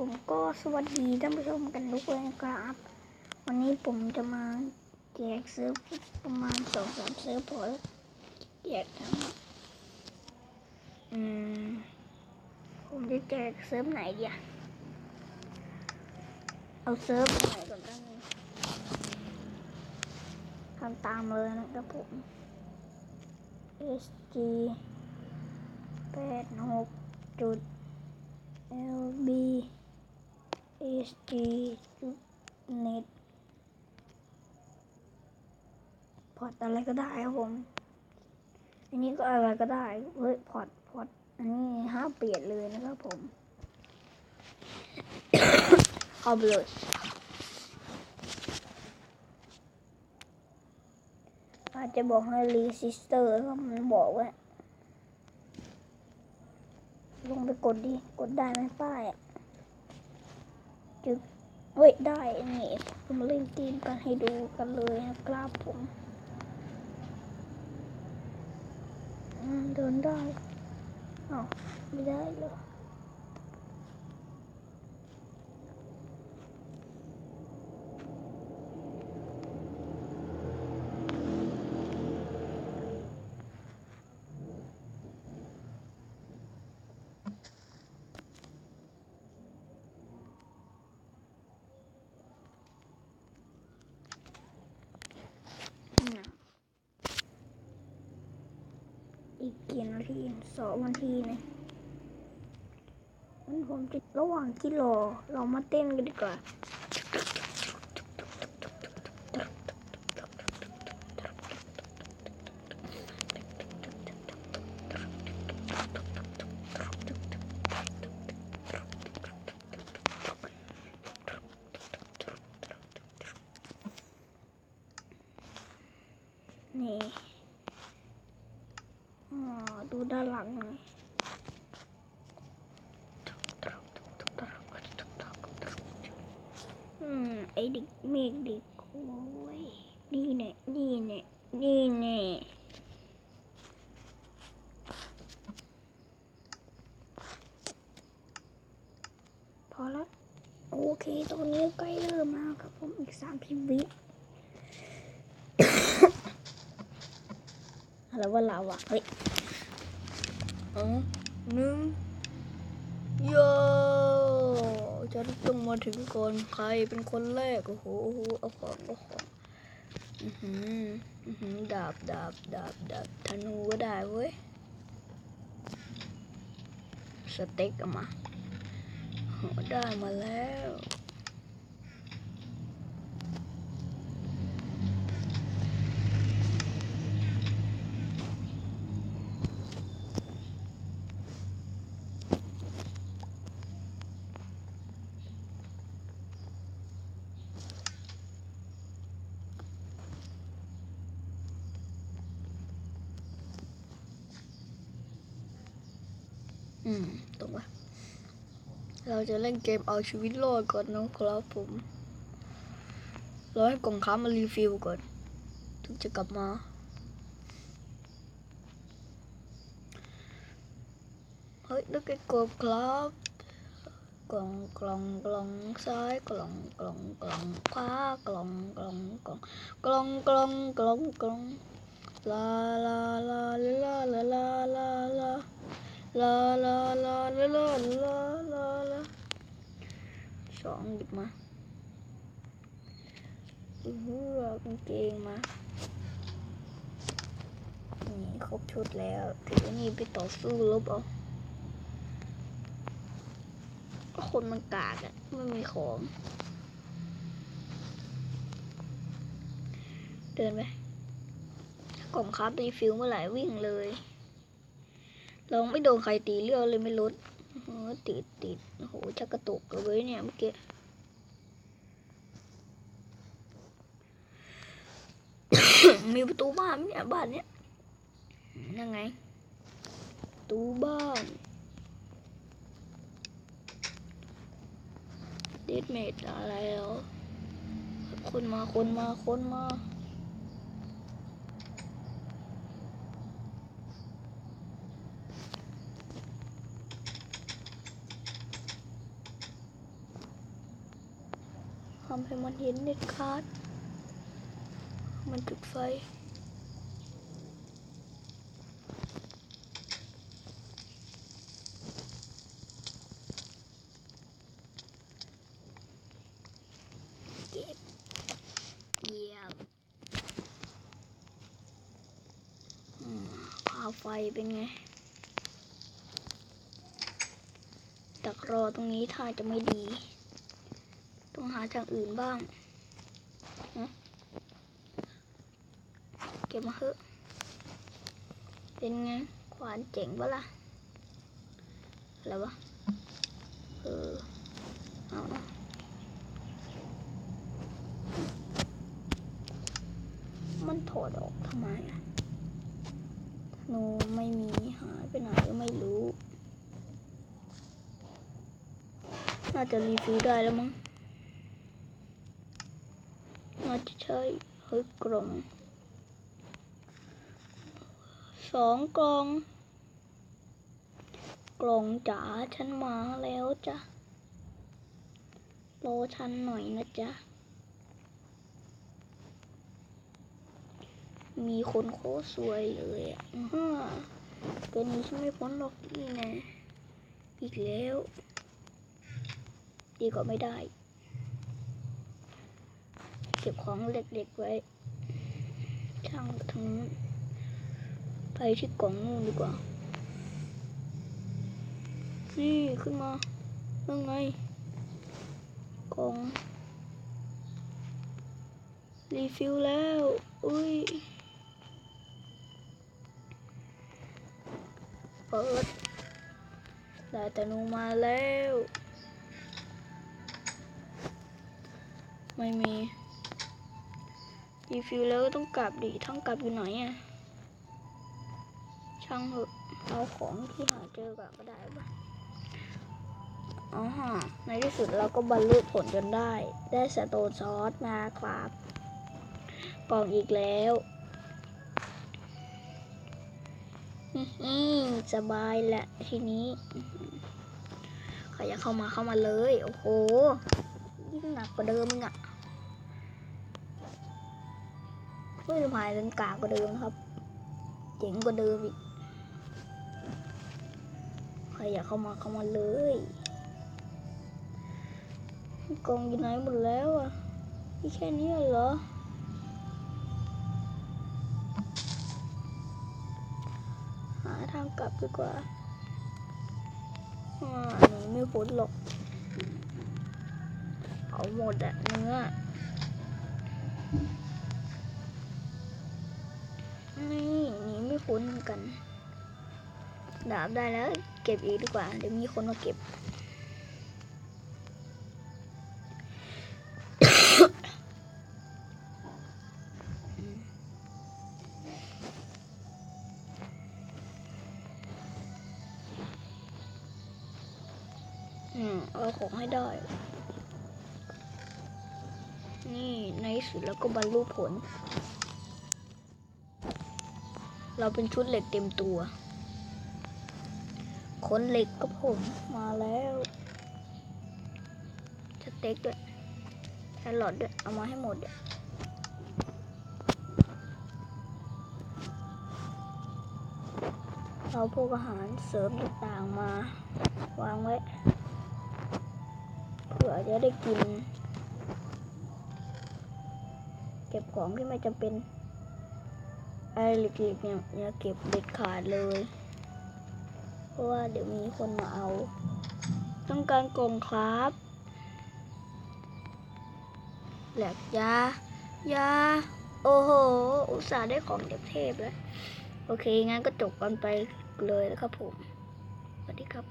ผมก็สวัสดีท่านผู้ชมกันทุกคนครับ วันนี้ผมจะมาแจกเซิร์ฟประมาณสองสามเซิร์ฟพอแล้วแจกทั้งหมดอืมผมจะแจกเซิร์ฟไหนดีอะเอาเซิร์ฟไหนก่อนกันงทำตามเลยนะครับผม SG แปดหกจุด LB SG จุด net พอร์ตอะไรก็ได้ครับผม อันนี้ก็อะไรก็ได้ เฮ้ย พอร์ต พอร์ต อันนี้ห้าเปลี่ยนเลยนะครับผมเข้าไปเลยอาจจะบอกให้รีสิสเตอร์ก็มันบอกว่าลงไปกดดิ กดได้ไหมป้ายอะ จึกเฮ้ยได้นี่ผมเล่นเกมกันให้ดูกันเลยนะครับผมอืมเดินได้อ๋อไม่ได้เลยออืมอีกกี่นาที สองนาทีนี่ยมันผมจะระหว่างที่รอ เรามาเต้นกันดีกว่านี่อ๋อดูด้านห ลังน่อยอืมไอเด็กเมฆเด็กโอ้ยนี่เนี่ยนี่เนี่ยนี่เนี่ยพอแล้วโอเคตอนนี้ใกล้เริ่มแล้วครับผมอีกสามสิบวิอะไรว่าเราอะเฮ้ย อ๋อหนึ่งโยฉันต้องมาถึงก่อนใครเป็นคนแรกโอ้โหโอ้โหเอาของเอาของอือหืออือหือดาบดาบดาบดาบธนูก็ได้เว้ยสเต็กเอามาได้มาแล้ว อืมตรงว่าเราจะเล่นเกมเอาชีวิตรอดก่อนนะครับผมเรอให้กล่องค้ามารีฟิลก่อน ถึงจะกลับมา เฮ้ยนึกไอ้กบครับ กล่องกล่องกล่องซ้ายกล่องกล่องกล่องขวากล่องกล่องกล่องกล่องกล่องกล่องกล่องลาลาลาลาลาลาลาลา ลาลาลาลาลาลาลาลาสองหยิบมาอือหือกางเกงมานี่ครบชุดแล้วถือนี่ไปต่อสู้รบเอาคนมันกากอะไม่มีของ เดินไปกล่องครับรีฟิลเมื่อไหร่วิ่งเลย เราไม่โดนใครตีเลือดเลยไม่ลดเออติดติดโอ้โหชักกระตุกเลยเนี่ยเมื่อกี้มีประตูบ้านเนี่ยบ้านเนี้ยยังไงประตูบ้านเดดเมดอะไรแล้วคนมาคนมาคนมา ทำให้มันเห็นเด็ดขาด มันจุดไฟ เก็บเยี่ยมพาไฟเป็นไงดักรอตรงนี้ถ้าจะไม่ดี หาทางอื่นบ้าง เก็บมาเถอะ เป็นไง ขวานเจ๋งปะล่ะ อะไรวะ เออ เอาอมันถอดออกทำไมอะธนูไม่มีหายไปไหนก็ไม่รู้ น่าจะรีฟิลได้แล้วมั้ง น่าจะ ใช่เฮ้ยกล่องสองกล่อง กล่องจ๋าฉันมาแล้วจ้ะรอฉันหน่อยนะจ๊ะ มีคนโคตรสวยเลยอะอื้อหือตัวนี้ฉันไม่พ้นหรอกนี่แนะอีกแล้ว ดีกว่าไม่ได้ ก็บของเล็กๆไว้ช่างทั้งนู้นไปที่กล่องนู่นดีกว่า นี่ขึ้นมาเรื่องไงกล่องรีฟิลแล้ว อุ้ย เปิดได้แต่นูมาแล้ว ไม่มี รีฟิลแล้วก็ต้องกลับดิทั้งกลับอยู่ไหนอะช่างเถอะเอาของที่หาเจอก่อนก็ได้ปะอ๋อฮะในที่สุดเราก็บรรลุผลจนได้ ได้สโตนซอสมาครับกล่องอีกแล้วสบายแหละทีนี้ใครอยากเข้ามาเข้ามาเลย โอ้โหยิ่งหนักกว่าเดิมมึงอะ เฮ้ยพายเป็นกากกว่าเดิมครับ เจ๋งกว่าเดิมอีกใครอยากเข้ามาเข้ามาเลยกองอยู่ไหนหมดแล้วอะมีแค่นี้เหรอหาทางกลับดีกว่าอ่าหนีไม่พ้นหรอกเอาหมดอะเนื้อ นี่หนีไม่พ้นกัน ดาบได้แล้ว เก็บอีกดีกว่า เดี๋ยวมีคนมาเก็บ อืม เอาของให้ได้ นี่ในสุดแล้วก็บรรลุผล เราเป็นชุดเหล็กเต็มตัวขนเหล็กกับผมมาแล้วสเต็กด้วยแครอทด้วย เอามาให้หมดด้วยเอาพวกอาหารเสริมต่างๆมา วางไว้เผื่อจะได้กิน เก็บของที่ไม่จำเป็น ไรเล็กๆเนี่ยอย่าเก็บเด็ดขาดเลย เพราะว่าเดี๋ยวมีคนมาเอา ต้องการกล่องครับแหลกยายาโอ้โห อุตส่าห์ได้ของเทพแล้ว โอเค งั้นก็จบกันไปเลยนะครับผม สวัสดีครับ